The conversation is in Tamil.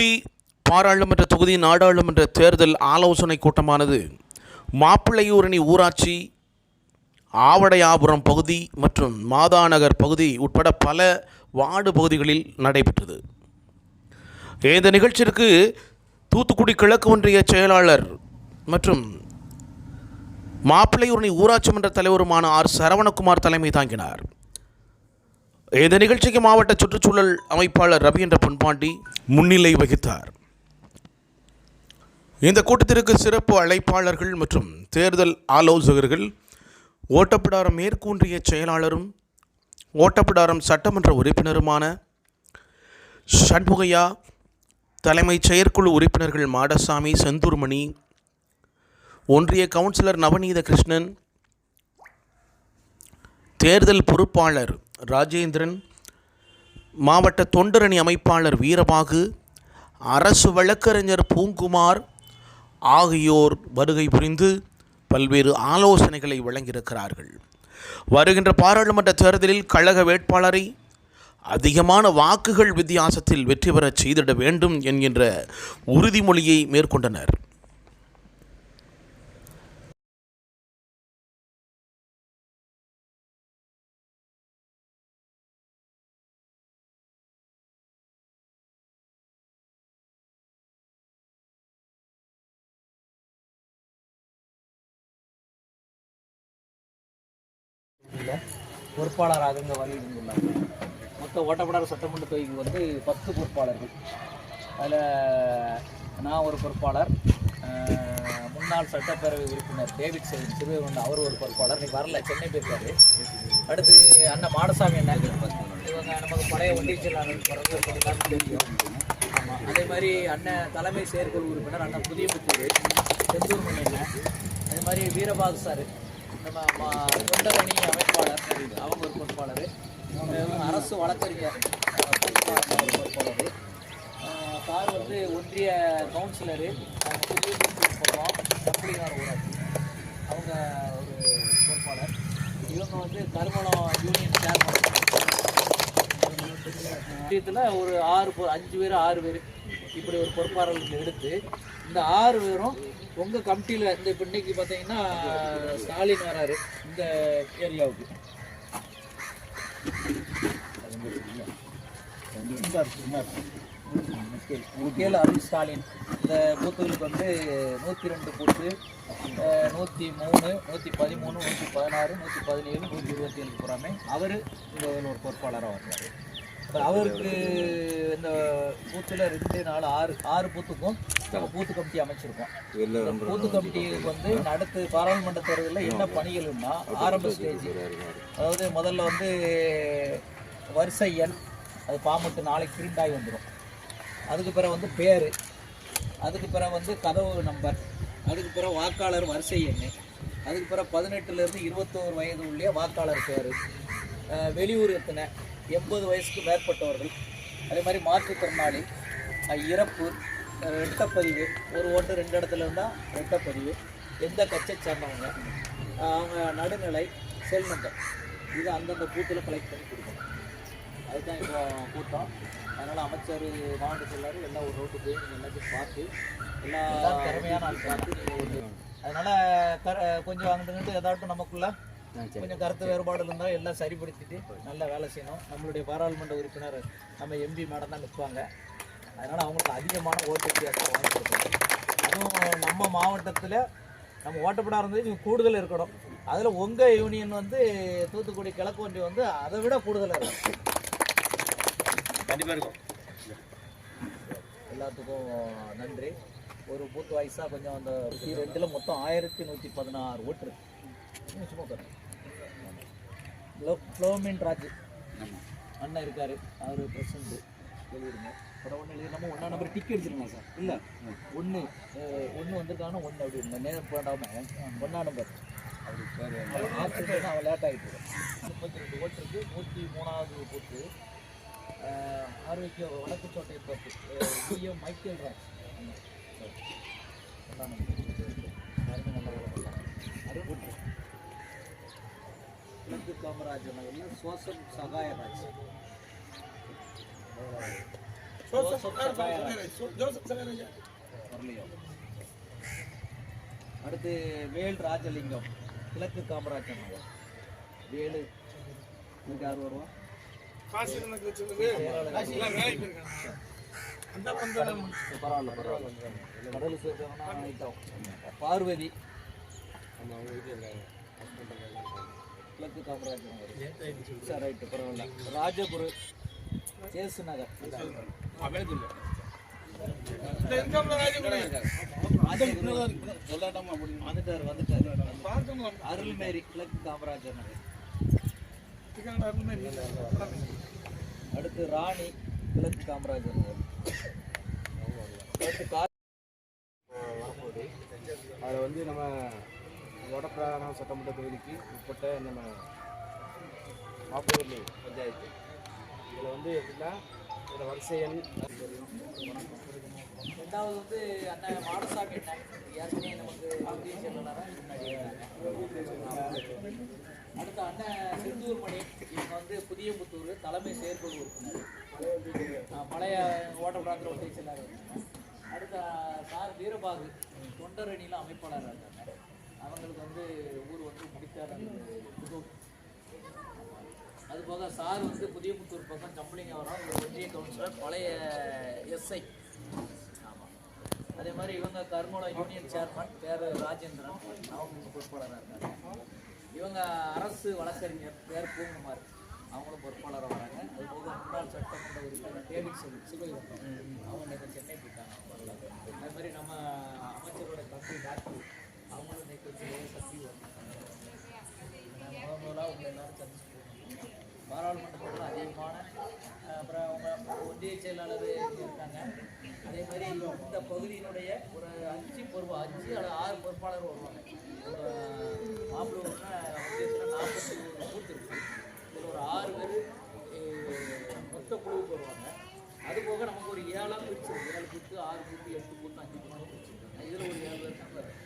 தூத்துக்குடி பாராளுமன்ற தொகுதி நாடாளுமன்ற தேர்தல் ஆலோசனை கூட்டமானது. மாப்பிள்ளையூரணி ஊராட்சி ஆவடையாபுரம் பகுதி மற்றும் மாதாநகர் பகுதி உட்பட பல வார்டு பகுதிகளில் நடைபெற்றது. இந்த நிகழ்ச்சிக்கு தூத்துக்குடி கிழக்கு ஒன்றிய செயலாளர் மற்றும் மாப்பிள்ளையூரணி ஊராட்சி மன்ற தலைவருமான ஆர் சரவணகுமார் தலைமை தாங்கினார். இந்த நிகழ்ச்சிக்கு மாவட்ட சுற்றுச்சூழல் அமைப்பாளர் ரவீந்திர பொன்பாண்டி முன்னிலை வகித்தார். இந்த கூட்டத்திற்கு சிறப்பு அழைப்பாளர்கள் மற்றும் தேர்தல் ஆலோசகர்கள் ஓட்டப்பிடாரம் மேற்கூன்றிய செயலாளரும் ஓட்டப்பிடாரம் சட்டமன்ற உறுப்பினருமான சண்முகையா தலைமைச் செயற்குழு உறுப்பினர்கள் மாடசாமி செந்தூர்மணி ஒன்றிய கவுன்சிலர் நவநீத கிருஷ்ணன் தேர்தல் பொறுப்பாளர் ராஜேந்திரன் மாவட்ட தொண்டரணி அமைப்பாளர் வீரபாகு அரசு வழக்கறிஞர் பூங்குமார் ஆகியோர் வருகை புரிந்து பல்வேறு ஆலோசனைகளை வழங்கியிருக்கிறார்கள். வருகின்ற பாராளுமன்ற தேர்தலில் கழக வேட்பாளரை அதிகமான வாக்குகள் வித்தியாசத்தில் வெற்றி பெறச் செய்திட வேண்டும் என்கின்ற உறுதிமொழியை மேற்கொண்டனர். பொறுப்பாளராக இங்கே வருகின்றுள்ளார் மொத்த ஓட்டப்படாத சட்டமன்ற தொகுதிக்கு வந்து பத்து பொறுப்பாளர்கள். அதில் நான் ஒரு பொறுப்பாளர். முன்னாள் சட்டப்பேரவை உறுப்பினர் டேவிட் சேவன் சிறுவன் அவர் ஒரு பொறுப்பாளர். நீ வரல சென்னை போயிருக்காரு. அடுத்து அண்ணன் மாடசாமி என்ன? இவங்க நமக்கு பழைய ஒன்றிய செயலாளர் பிறகு தெரியும். ஆமாம் அதே மாதிரி அண்ணன் தலைமை செயற்குழு உறுப்பினர் அண்ணன் புதிய புதியபுத்தூர் செந்தூர் மணி அதே மாதிரி வீரபாகு சார். நம்ம தொண்டரணி அமைப்பாளர் அவங்க ஒரு பொறுப்பாளர் அரசு வழக்கறிஞர் பொறுப்பாளர் ஒரு பொறுப்பாளர் சார் வந்து ஒன்றிய கவுன்சிலரு அவங்க புதிய சொல்கிறோம் ஊராட்சி அவங்க ஒரு பொறுப்பாளர் இவங்க வந்து கருமலம் யூனியன் சேர்மன் விஷயத்தில் ஒரு ஆறு அஞ்சு பேர் ஆறு பேர். இப்படி ஒரு பொறுப்பாளர்கள் எடுத்து இந்த ஆறு பேரும் உங்கள் கமிட்டியில் இந்த இப்போ இன்னைக்கு பார்த்தீங்கன்னா ஸ்டாலின் வராரு இந்த ஏரியாவுக்கு. கேளு அருண் ஸ்டாலின். இந்த பூத்துகளுக்கு வந்து நூற்றி ரெண்டு பூத்து நூற்றி மூணு நூற்றி பதிமூணு நூற்றி பதினாறு நூற்றி பதினேழு நூற்றி இருபத்தி ஏழு பூராமே அவர் இந்த இதில் ஒரு பொறுப்பாளராக வர்றாரு அவருக்கு இந்த பூத்தில் ரெண்டு நாலு ஆறு ஆறு பூத்துக்கும் நம்ம பூத்து கமிட்டி அமைச்சிருக்கோம். பூத்து கமிட்டிக்கு வந்து அடுத்து பாராளுமன்ற தேர்தலில் என்ன பணிகள்னா ஆரம்ப ஸ்டேஜ். அதாவது முதல்ல வந்து வரிசை எண் அது பாம்பட்டு நாளைக்கு பிரிண்ட் ஆகி வந்துடும். அதுக்கு பிறகு வந்து பேர் அதுக்கு பிறகு வந்து கதவு நம்பர் அதுக்கு பிறகு வாக்காளர் வரிசை எண் அதுக்கு பிறகு பதினெட்டுலேருந்து இருபத்தோரு வயது உள்ள வாக்காளர் பேர் வெளியூர் எத்தனை எண்பது வயசுக்கு மேற்பட்டவர்கள் அதே மாதிரி மாற்றுத்திறனாளி இறப்பு ரெட்டப்பதிவு ஒரு ஓட்டு ரெண்டு இடத்துல இருந்தால் ரெட்டப்பதிவு எந்த கட்சியை சேர்ந்தவங்க அவங்க நடுநிலை செல் நம்பர் இது அந்தந்த பூத்தில் கலெக்ட் பண்ணி கொடுக்கணும். அதுதான் இப்போ கூட்டம். அதனால் அமைச்சர் மாவட்ட செயலாளர் எல்லாம் ஒரு ரோட்டு போய் நீங்கள் எல்லாத்தையும் பார்த்து எல்லா திறமையான ஆள் பார்த்து நீங்கள் அதனால் கர கொஞ்சம் அங்கிட்டு ஏதாட்டும் நமக்குள்ள கொஞ்சம் கருத்து வேறுபாடு இருந்தால் எல்லாம் சரிப்படுத்திட்டு நல்லா வேலை செய்யணும். நம்மளுடைய பாராளுமன்ற உறுப்பினர் நம்ம எம்பி மேடம் தான் நிற்பாங்க அதனால் அவங்களுக்கு அதிகமான ஓட்டு வித்தியாசம் வாங்கி கொடுக்கணும் அதுவும் நம்ம மாவட்டத்தில் நம்ம ஓட்டப்படாக இருந்தது இங்கே கூடுதல் இருக்கணும். அதில் உங்கள் யூனியன் வந்து தூத்துக்குடி கிழக்கு ஒன்றியம் வந்து அதை விட கூடுதலாக இருக்கும். கண்டிப்பா இருக்கும். எல்லாத்துக்கும் நன்றி. ஒரு பூத் வாய்ஸாக கொஞ்சம் அந்த ரெண்டில் மொத்தம் ஆயிரத்தி நூற்றி பதினாறு ஓட்டு இருக்கு. சும்மா பாருங்க ஃப்ளோமின் ராஜ். அண்ணன் இருக்காரு. அவர் பிரசிடண்ட் வெளியிடுங்க அப்புறம் ஒன்று எழுதி நம்ம ஒன்றா நம்பர் டிக்கெட் அடிச்சிருக்கோம் சார். இல்லை? ஒன்று ஒன்று வந்திருக்காங்கன்னா ஒன்று அப்படி இல்லை. நேரம் போடாமல் ஒன்றா நம்பர் ஆக்சிடென்ட் அவன் லேட் ஆகிட்டு முப்பத்தி ரெண்டு ஓட்டு இருக்கு. நூற்றி மூணாவது அஹ், ஆரோக்கிய வடக்குச்சோட்டை பத்து. PM Michael Raj. ஒன்றாம் நம்பர் நல்ல வேலை நகரில் சோசன் சகாயராஜ் ஜோசப் சகாயராஜ். வரலையோ அடுத்து வேல் ராஜலிங்கம் கிழக்கு காமராஜர் நகர் வேலு இதுக்கு யார் வருவா? பரவாயில்ல பரவாயில்ல. கடல் சேர்த்தவனா பார்வதி. கிழக்கு காமராஜர் நகர். சரி ரைட்டு பரவாயில்ல. ராஜகுரு சேசு நகர். வந்துட்டாரு வந்துட்டாரு. அருள்மேரி கிழக்கு காமராஜர் நகர். அடுத்து ராணி கிழக்கு காமராஜர் நகர். அடுத்து அதில் வந்து நம்ம வடப்பிரகாரம் சட்டமன்ற தொகுதிக்கு உட்பட்ட நம்ம மாப்பூர்லி பஞ்சாயத்து. இதில் வந்து எப்படின்னா இதில் வரிசை எண் ரெண்டாவது வந்து அண்ணன் மாடசாமி அண்ணன் ஏற்கனவே நமக்கு உதவி செயலாளராக முன்னாடி அண்ணன் செந்தூர் மணி. இவங்க வந்து புதியபுத்தூர் தலைமை செயற்குழு உறுப்பினர். பழைய ஓட்டப்படாந்திர உதவி செயலாளர் அடுத்த சார் வீரபாகு தொண்டரணியில் அமைப்பாளராக இருக்காங்க. அவங்களுக்கு வந்து ஊர் வந்து முடித்தார் அதுபோக சார் வந்து புதியபுத்தூர் பக்கம் சம்பளிங்க வரோம். இவர் ஒன்றிய கவுன்சிலர் பழைய எஸ்ஐ ஆமாம் அதே மாதிரி இவங்க கருமூலம் யூனியன் சேர்மன் பேர் ராஜேந்திரன். அவங்க பொறுப்பாளராக இருக்காங்க இவங்க அரசு வழக்கறிஞர் பேர் பூங்குமார். அவங்களும் பொறுப்பாளராக வராங்க. அது போக முன்னாள் சட்டமன்ற உறுப்பினர் டேவிட் சில் சிவலிங்கம் அவங்க சென்னை போயிட்டாங்க. அதே மாதிரி நம்ம அமைச்சரோட தம்பி டாக்டர் அவங்களும் நேற்று சக்தி வந்தாங்க முதல் முதலாக எல்லாரும் சந்திச்சு போகணும். பாராளுமன்றத்தில் அதிகமான அப்புறம் அவங்க ஒன்றிய செயலாளர் இருக்காங்க. அதே மாதிரி இந்த பகுதியினுடைய ஒரு அஞ்சு பொறுப்பு அஞ்சு அல்லது ஆறு பொறுப்பாளர் வருவாங்க. மாப்பிள்ளூர்னா ஒன்றியத்தில் நாற்பத்தி ஒரு பூத்து இருக்கு. இதில் ஒரு ஆறு பேர் மொத்த குழுவுக்கு வருவாங்க. அது போக நமக்கு ஒரு ஏழாம் பிரிச்சு ஏழு பூத்து ஆறு பூத்து எட்டு பூத்து அஞ்சு பூத்து பிரிச்சு